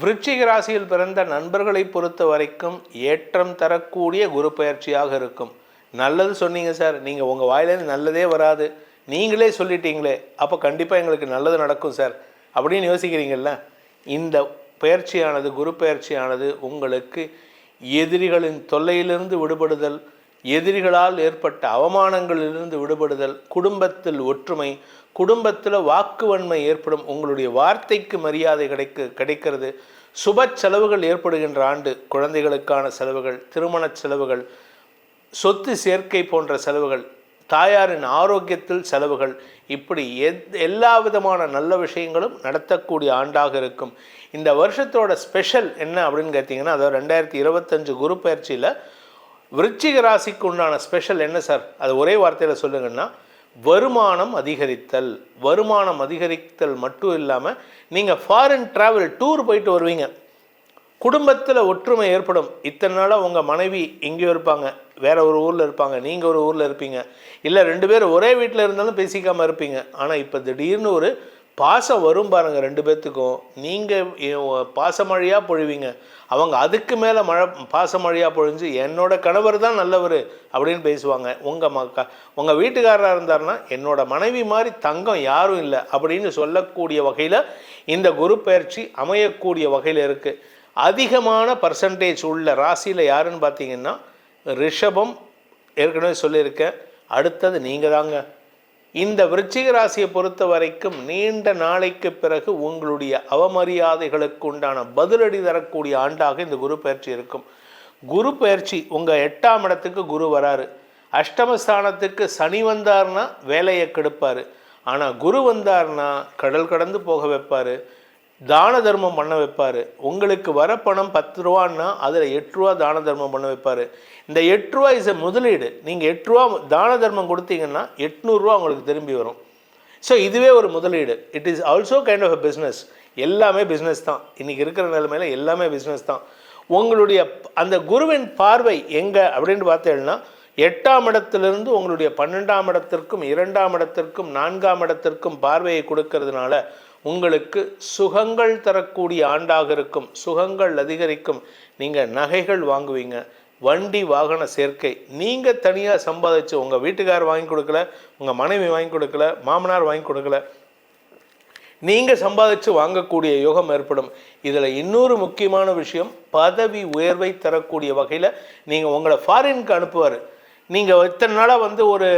விருச்சிக ராசியில் பிறந்த நண்பர்களை பொறுத்த வரைக்கும் ஏற்றம் தரக்கூடிய குரு பயிற்சியாக இருக்கும். நல்லது சொன்னீங்க சார். நீங்கள் உங்கள் வாயிலேருந்து நல்லதே வராது. நீங்களே சொல்லிட்டீங்களே அப்போ கண்டிப்பாக எங்களுக்கு நல்லது நடக்கும் சார். அப்படின்னு யோசிக்கிறீங்கல்ல? இந்த பயிற்சியானது குரு பயிற்சியானது உங்களுக்கு எதிரிகளின் தொல்லையிலிருந்து விடுபடுதல் எதிரிகளால் ஏற்பட்ட அவமானங்களிலிருந்து விடுபடுதல் குடும்பத்தில் ஒற்றுமை குடும்பத்தில் வாக்குவன்மை ஏற்படும் உங்களுடைய வார்த்தைக்கு மரியாதை கிடைக்க கிடைக்கிறது. சுப செலவுகள் ஏற்படுகின்ற ஆண்டு குழந்தைகளுக்கான செலவுகள் திருமண செலவுகள் சொத்து சேர்க்கை போன்ற செலவுகள் தாயாரின் ஆரோக்கியத்தில் செலவுகள் இப்படி எத் எல்லா விதமான நல்ல விஷயங்களும் நடத்தக்கூடிய ஆண்டாக இருக்கும். இந்த வருஷத்தோட ஸ்பெஷல் என்ன அப்படின்னு கேட்டிங்கன்னா அதாவது ரெண்டாயிரத்தி இருபத்தஞ்சு குரு பயிற்சியில் விருச்சிக ராசிக்கு உண்டான ஸ்பெஷல் என்ன சார் அது ஒரே வார்த்தையில் சொல்லுங்கன்னா வருமானம் அதிகரித்தல். வருமானம் அதிகரித்தல் மட்டும் இல்லாமல் நீங்கள் ஃபாரின் ட்ராவல் டூர் போயிட்டு வருவீங்க. குடும்பத்தில் ஒற்றுமை ஏற்படும். இத்தனை நாளாக உங்கள் மனைவி எங்கேயோ இருப்பாங்க. வேற ஒரு ஊரில் இருப்பாங்க. நீங்கள் ஒரு ஊரில் இருப்பீங்க. இல்லை ரெண்டு பேரும் ஒரே வீட்டில் இருந்தாலும் பேசிக்காமல் இருப்பீங்க. ஆனால் இப்போ திடீர்னு ஒரு பாசம் வரும் பாருங்க ரெண்டு பேர்த்துக்கும் நீங்கள் பாசமழையாக பொழிவீங்க. அவங்க அதுக்கு மேலே மழை பாசமழையாக பொழிஞ்சு என்னோட கணவர் தான் நல்லவர் அப்படின்னு பேசுவாங்க. உங்கள் மக்க உங்கள் வீட்டுக்காரராக இருந்தாருன்னா என்னோட மனைவி மாதிரி தங்கம் யாரும் இல்லை அப்படின்னு சொல்லக்கூடிய வகையில் இந்த குரு பயிற்சி அமையக்கூடிய வகையில் இருக்குது அதிகமான பர்சன்டேஜ் உள்ள ராசியில் யாருன்னு பார்த்தீங்கன்னா ரிஷபம் ஏற்கனவே சொல்லியிருக்கேன். அடுத்தது நீங்கள் தாங்க இந்த விருச்சிக ராசியை பொறுத்த வரைக்கும் நீண்ட நாளைக்கு பிறகு உங்களுடைய அவமரியாதைகளுக்கு உண்டான பதிலடி தரக்கூடிய ஆண்டாக இந்த குரு பயிற்சி இருக்கும். குரு பயிற்சி உங்கள் எட்டாம் இடத்துக்கு குரு வராரு. அஷ்டமஸ்தானத்துக்கு சனி வந்தார்னா வேலையை கெடுப்பார். ஆனால் குரு வந்தார்னா கடல் கடந்து போக வைப்பார். தான தர்மம் பண்ண வைப்பார். உங்களுக்கு வர பணம் பத்து ரூபான்னா அதில் எட்டு ரூபா தான தர்மம் பண்ண வைப்பார். இந்த எட்டு ரூபா இஸ் எ முதலீடு. நீங்கள் எட்டு ரூபா தான தர்மம் கொடுத்தீங்கன்னா எட்நூறுரூவா உங்களுக்கு திரும்பி வரும். ஸோ இதுவே ஒரு முதலீடு. It is also kind of a business எல்லாமே பிஸ்னஸ் தான். இன்றைக்கி இருக்கிற நிலைமையில் எல்லாமே பிஸ்னஸ் தான். உங்களுடைய அந்த குருவின் பார்வை எங்கே அப்படின்னு பார்த்தேன்னா எட்டாம் இடத்திலிருந்து உங்களுடைய பன்னெண்டாம் இடத்திற்கும் இரண்டாம் இடத்திற்கும் நான்காம் இடத்திற்கும் பார்வையை கொடுக்கறதுனால உங்களுக்கு சுகங்கள் தரக்கூடிய ஆண்டாக இருக்கும். சுகங்கள் அதிகரிக்கும். நீங்கள் நகைகள் வாங்குவீங்க. வண்டி வாகன சேர்க்கை. நீங்கள் தனியாக சம்பாதிச்சு உங்கள் வீட்டுக்கார் வாங்கி கொடுக்கல உங்கள் மனைவி வாங்கி கொடுக்கல மாமனார் வாங்கி கொடுக்கல நீங்கள் சம்பாதிச்சு வாங்கக்கூடிய யோகம் ஏற்படும். இதில் இன்னொரு முக்கியமான விஷயம் பதவி உயர்வை தரக்கூடிய வகையில் நீங்கள் உங்களை ஃபாரினுக்கு அனுப்புவார். நீங்கள் இத்தனை நாளாக வந்து ஒரு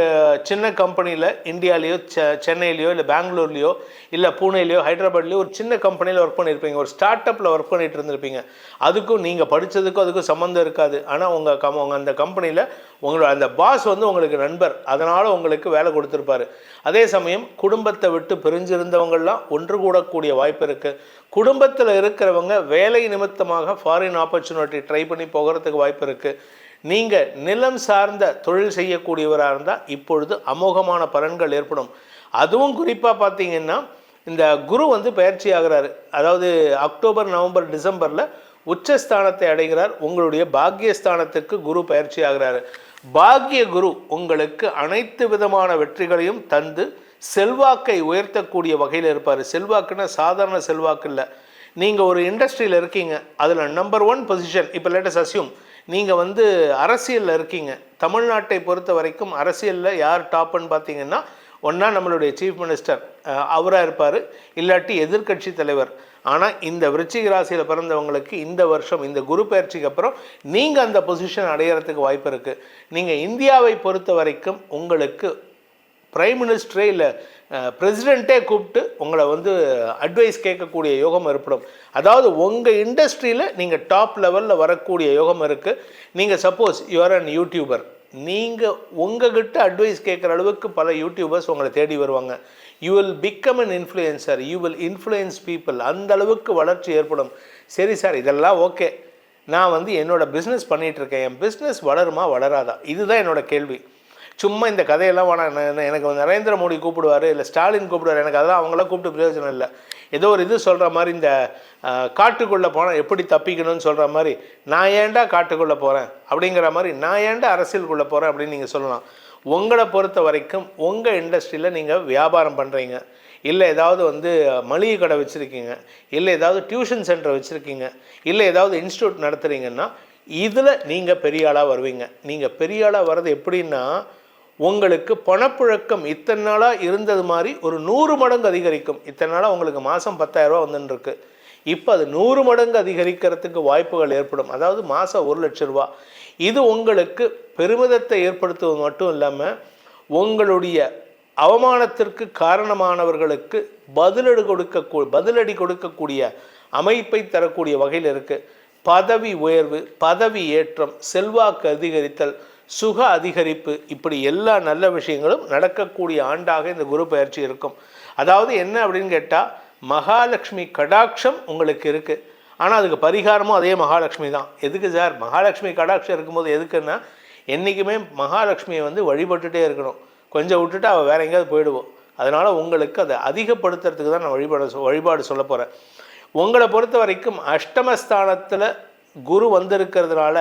சின்ன கம்பெனியில் இந்தியாலேயோ செ சென்னையிலையோ இல்லை பெங்களூர்லேயோ இல்லை பூனேலையோ ஹைதராபாத்லேயோ ஒரு சின்ன கம்பெனியில் ஒர்க் பண்ணியிருப்பீங்க ஒரு ஸ்டார்ட் அப்பில் ஒர்க் பண்ணிட்டு இருந்திருப்பீங்க. அதுக்கும் நீங்கள் படித்ததுக்கும் அதுக்கும் சம்மந்தம் இருக்காது. ஆனால் உங்கள் கம் உங்கள் அந்த கம்பெனியில் உங்களோட அந்த பாஸ் வந்து உங்களுக்கு நண்பர். அதனால் உங்களுக்கு வேலை கொடுத்துருப்பாரு. அதே சமயம் குடும்பத்தை விட்டு பிரிஞ்சிருந்தவங்கள்லாம் ஒன்று கூடக்கூடிய வாய்ப்பு இருக்குது குடும்பத்தில் இருக்கிறவங்க வேலை நிமித்தமாக ஃபாரின் ஆப்பர்ச்சுனிட்டி ட்ரை பண்ணி போகிறதுக்கு வாய்ப்பு இருக்குது நீங்கள் நிலம் சார்ந்த தொழில் செய்யக்கூடியவராக இருந்தால் இப்பொழுது அமோகமான பலன்கள் ஏற்படும். அதுவும் குறிப்பாக பார்த்தீங்கன்னா இந்த குரு வந்து பயிற்சி ஆகிறாரு. அதாவது அக்டோபர் நவம்பர் டிசம்பரில் உச்சஸ்தானத்தை அடைகிறார். உங்களுடைய பாக்கியஸ்தானத்திற்கு குரு பயிற்சி ஆகிறாரு. பாக்கிய குரு உங்களுக்கு அனைத்து விதமான வெற்றிகளையும் தந்து செல்வாக்கை உயர்த்தக்கூடிய வகையில் இருப்பார். செல்வாக்குன்னா சாதாரண செல்வாக்கு இல்லை. நீங்கள் ஒரு இண்டஸ்ட்ரியில் இருக்கீங்க. அதில் நம்பர் ஒன் பொசிஷன் இப்போ லேட்டஸ் அசியூம் நீங்கள் வந்து அரசியலில் இருக்கீங்க. தமிழ்நாட்டை பொறுத்த வரைக்கும் அரசியலில் யார் டாப்னு பார்த்தீங்கன்னா ஒன்றா நம்மளுடைய சீஃப் மினிஸ்டர் அவராக இருப்பார். இல்லாட்டி எதிர்க்கட்சி தலைவர். ஆனால் இந்த விருச்சிக ராசியில் பிறந்தவங்களுக்கு இந்த வருஷம் இந்த குரு பயிற்சிக்கு அப்புறம் நீங்கள் அந்த பொசிஷன் அடையிறதுக்கு வாய்ப்பு இருக்குது நீங்கள் இந்தியாவை பொறுத்த வரைக்கும் உங்களுக்கு பிரைம் மினிஸ்டரே இல்லை பிரசிடெண்ட்டே கூப்பிட்டு உங்களை வந்து அட்வைஸ் கேட்கக்கூடிய யோகம் ஏற்படும். அதாவது உங்கள் இண்டஸ்ட்ரியில் நீங்கள் டாப் லெவலில் வரக்கூடிய யோகம் இருக்குது நீங்கள் சப்போஸ் யுவர் அன் யூடியூபர் நீங்கள் உங்ககிட்ட அட்வைஸ் கேட்குற அளவுக்கு பல யூடியூபர்ஸ் உங்களை தேடி வருவாங்க. You will become an influencer you will influence people அந்த அளவுக்கு வளர்ச்சி ஏற்படும். சரி சார் இதெல்லாம் ஓகே நான் வந்து என்னோடய பிஸ்னஸ் பண்ணிகிட்ருக்கேன் என் பிஸ்னஸ் வளருமா வளராதா? இதுதான் என்னோடய கேள்வி. சும்மா இந்த கதையெல்லாம் வேணாம். நான் எனக்கு நரேந்திர மோடி கூப்பிடுவார் இல்லை ஸ்டாலின் கூப்பிடுவார் எனக்கு அதெல்லாம் அவங்களாம் கூப்பிட்டு பிரயோஜனம் இல்லை. ஏதோ ஒரு இது சொல்கிற மாதிரி இந்த காட்டுக்குள்ளே போனால் எப்படி தப்பிக்கணும்னு சொல்கிற மாதிரி நான் ஏன்டா காட்டுக்குள்ளே போகிறேன் அப்படிங்கிற மாதிரி நான் ஏன்டா அரசியலுக்குள்ளே போகிறேன் அப்படின்னு நீங்கள் சொல்லலாம். உங்களை பொறுத்த வரைக்கும் உங்கள் இண்டஸ்ட்ரியில் நீங்கள் வியாபாரம் பண்ணுறீங்க இல்லை ஏதாவது வந்து மளிகை கடை வச்சுருக்கீங்க. இல்லை ஏதாவது டியூஷன் சென்டர் வச்சுருக்கீங்க. இல்லை ஏதாவது இன்ஸ்டியூட் நடத்துகிறீங்கன்னா இதில் நீங்கள் பெரிய ஆளாக வருவீங்க. நீங்கள் பெரிய ஆளாக வர்றது எப்படின்னா உங்களுக்கு பணப்புழக்கம் இத்தனை நாளாக இருந்தது மாதிரி ஒரு நூறு மடங்கு அதிகரிக்கும். இத்தனை நாளாக உங்களுக்கு மாதம் பத்தாயிரரூபா வந்துட்டுருக்கு இப்போ அது நூறு மடங்கு அதிகரிக்கிறதுக்கு வாய்ப்புகள் ஏற்படும். அதாவது மாதம் ஒரு லட்ச ரூபா. இது உங்களுக்கு பெருமிதத்தை ஏற்படுத்துவது மட்டும் இல்லாமல் உங்களுடைய அவமானத்திற்கு காரணமானவர்களுக்கு பதிலடி கொடுக்க பதிலடி கொடுக்கக்கூடிய அமைப்பை தரக்கூடிய வகையில் இருக்குது பதவி உயர்வு பதவி ஏற்றம் செல்வாக்கு அதிகரித்தல் சுக அதிகரிப்பு இப்படி எல்லா நல்ல விஷயங்களும் நடக்கக்கூடிய ஆண்டாக இந்த குரு பயிற்சி இருக்கும். அதாவது என்ன அப்படின்னு கேட்டால் மகாலட்சுமி கடாட்சம் உங்களுக்கு இருக்குது ஆனால் அதுக்கு பரிகாரமும் அதே மகாலட்சுமி தான். எதுக்கு சார்? மகாலட்சுமி கடாட்சம் இருக்கும்போது எதுக்குன்னா என்றைக்குமே மகாலட்சுமியை வந்து வழிபட்டுட்டே இருக்கணும். கொஞ்சம் விட்டுட்டு அவள் வேற எங்கேயாவது போயிடுவோம் அதனால் உங்களுக்கு அதை அதிகப்படுத்துறதுக்கு தான் நான் வழிபாடு சொ- வழிபாடு சொல்ல போகிறேன் உங்களை பொறுத்த வரைக்கும் அஷ்டமஸ்தானத்தில் குரு வந்திருக்கிறதுனால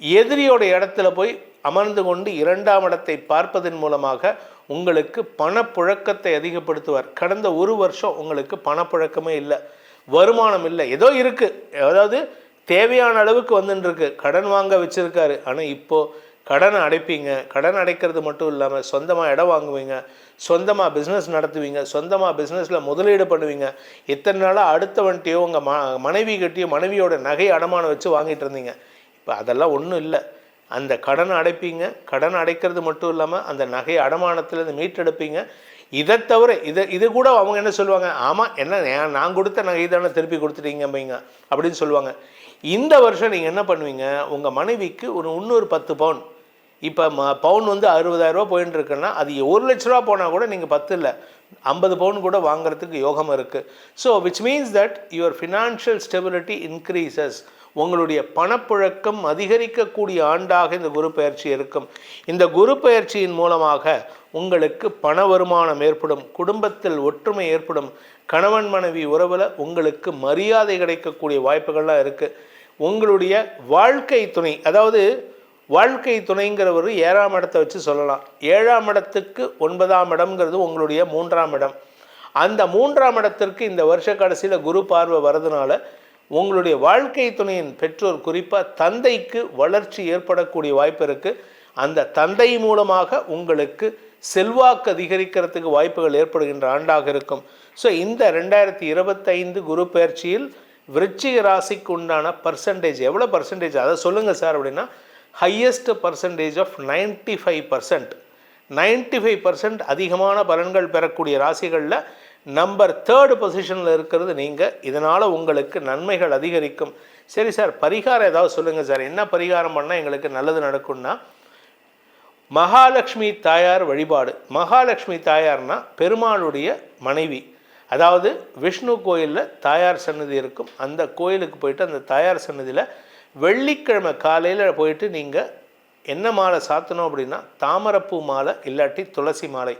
எதிரியோட இடத்துல போய் அமர்ந்து கொண்டு இரண்டாம் இடத்தை பார்ப்பதன் மூலமாக உங்களுக்கு பணப்புழக்கத்தை அதிகப்படுத்துவார். கடந்த ஒரு வருஷம் உங்களுக்கு பணப்புழக்கமே இல்லை வருமானம் இல்லை. ஏதோ இருக்குது அதாவது தேவையான அளவுக்கு வந்துட்டுருக்கு கடன் வாங்க வச்சுருக்காரு. ஆனால் இப்போது கடனை அடைப்பீங்க. கடன் அடைக்கிறது மட்டும் இல்லாமல் சொந்தமாக இடம் வாங்குவீங்க. சொந்தமாக பிஸ்னஸ் நடத்துவீங்க. சொந்தமாக பிஸ்னஸில் முதலீடு பண்ணுவீங்க. இத்தனை நாளாக அடுத்தவன்ட்டையோ உங்கள் ம மனைவி கிட்டேயோ மனைவியோட நகை அடமானம் வச்சு வாங்கிட்டு இருந்தீங்க. இப்போ அதெல்லாம் ஒன்றும் இல்லை. அந்த கடனை அடைப்பீங்க. கடன் அடைக்கிறது மட்டும் இல்லாமல் அந்த நகை அடமானத்துலேருந்து மீட்டெடுப்பீங்க. இதை தவிர இதை இது கூட அவங்க என்ன சொல்லுவாங்க? ஆமாம் என்ன நான் கொடுத்த நகை தானே திருப்பி கொடுத்துட்டீங்கம்பீங்க அப்படின்னு சொல்லுவாங்க. இந்த வருஷம் நீங்கள் என்ன பண்ணுவீங்க? உங்கள் மனைவிக்கு ஒரு இன்னொரு பத்து பவுன். இப்போ ம பவுன் வந்து அறுபதாயிரரூபா போயின்னு இருக்குன்னா அது ஒரு லட்ச ரூபா போனால் கூட நீங்கள் பத்து இல்லை. ஐம்பது பவுன் கூட வாங்குறதுக்கு யோகம் இருக்குது so which means that your financial stability increases உங்களுடைய பணப்புழக்கம் அதிகரிக்கக்கூடிய ஆண்டாக இந்த குரு பயிற்சி இருக்கும். இந்த குரு பயிற்சியின் மூலமாக உங்களுக்கு பண வருமானம் ஏற்படும் குடும்பத்தில் ஒற்றுமை ஏற்படும் கணவன் மனைவி உறவில் உங்களுக்கு மரியாதை கிடைக்கக்கூடிய வாய்ப்புகள்லாம் இருக்குது உங்களுடைய வாழ்க்கை துணை அதாவது வாழ்க்கை துணைங்கிறவர் ஏழாம் இடத்தை வச்சு சொல்லலாம். ஏழாம் இடத்துக்கு ஒன்பதாம் இடம்ங்கிறது உங்களுடைய மூன்றாம் இடம். அந்த மூன்றாம் இடத்திற்கு இந்த வருஷ கடைசியில் குரு பார்வை வரதுனால உங்களுடைய வாழ்க்கை துணையின் பெற்றோர் குறிப்பாக தந்தைக்கு வளர்ச்சி ஏற்படக்கூடிய வாய்ப்பு இருக்குது அந்த தந்தை மூலமாக உங்களுக்கு செல்வாக்கு அதிகரிக்கிறதுக்கு வாய்ப்புகள் ஏற்படுகின்ற ஆண்டாக இருக்கும். ஸோ இந்த ரெண்டாயிரத்தி இருபத்தைந்து குரு பயிற்சியில் விருச்சிக ராசிக்கு உண்டான பர்சன்டேஜ் எவ்வளோ பர்சன்டேஜ் அதை சொல்லுங்கள் சார் அப்படின்னா highest percentage of 95% five percent ninety five percent அதிகமான பலன்கள் பெறக்கூடிய ராசிகளில் நம்பர் தேர்டு பொசிஷனில் இருக்கிறது நீங்கள் இதனால் உங்களுக்கு நன்மைகள் அதிகரிக்கும். சரி சார் பரிகாரம் ஏதாவது சொல்லுங்கள் சார் என்ன பரிகாரம் பண்ணால் எங்களுக்கு நல்லது நடக்கும்னா மகாலட்சுமி தாயார் வழிபாடு. மகாலட்சுமி தாயார்னா பெருமாளுடைய மனைவி. அதாவது விஷ்ணு கோயிலில் தாயார் சன்னதி இருக்கும். அந்த கோயிலுக்கு போயிட்டு அந்த தாயார் சன்னதியில் வெள்ளிக்கிழமை காலையில் போயிட்டு நீங்கள் என்ன மாலை சாத்தணும் அப்படின்னா தாமரப்பூ மாலை இல்லாட்டி துளசி மாலை.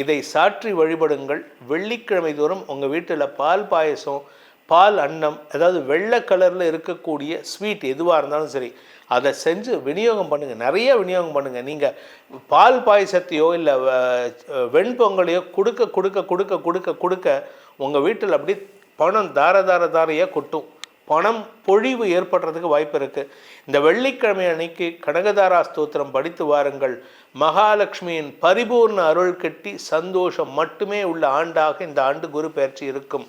இதை சாற்றி வழிபடுங்கள். வெள்ளிக்கிழமை தோறும் உங்கள் வீட்டில் பால் பாயசம் பால் அன்னம் அதாவது வெள்ளை கலரில் இருக்கக்கூடிய ஸ்வீட் எதுவாக இருந்தாலும் சரி அதை செஞ்சு விநியோகம் பண்ணுங்கள் நிறைய விநியோகம் பண்ணுங்கள் நீங்கள் பால் பாயசத்தையோ இல்லை வெண்பொங்கலையோ கொடுக்க கொடுக்க கொடுக்க கொடுக்க கொடுக்க உங்கள் வீட்டில் அப்படி பணம் தார தார தாரையாக கொட்டும். பணம் பொழிவு ஏற்படுறதுக்கு வாய்ப்பு இருக்குது இந்த வெள்ளிக்கிழமை அன்னைக்கு கனகதாரா ஸ்தோத்திரம் படித்து வாருங்கள். மகாலட்சுமியின் பரிபூர்ண அருள் கட்டி சந்தோஷம் மட்டுமே உள்ள ஆண்டாக இந்த ஆண்டு குரு பயிற்சி இருக்கும்.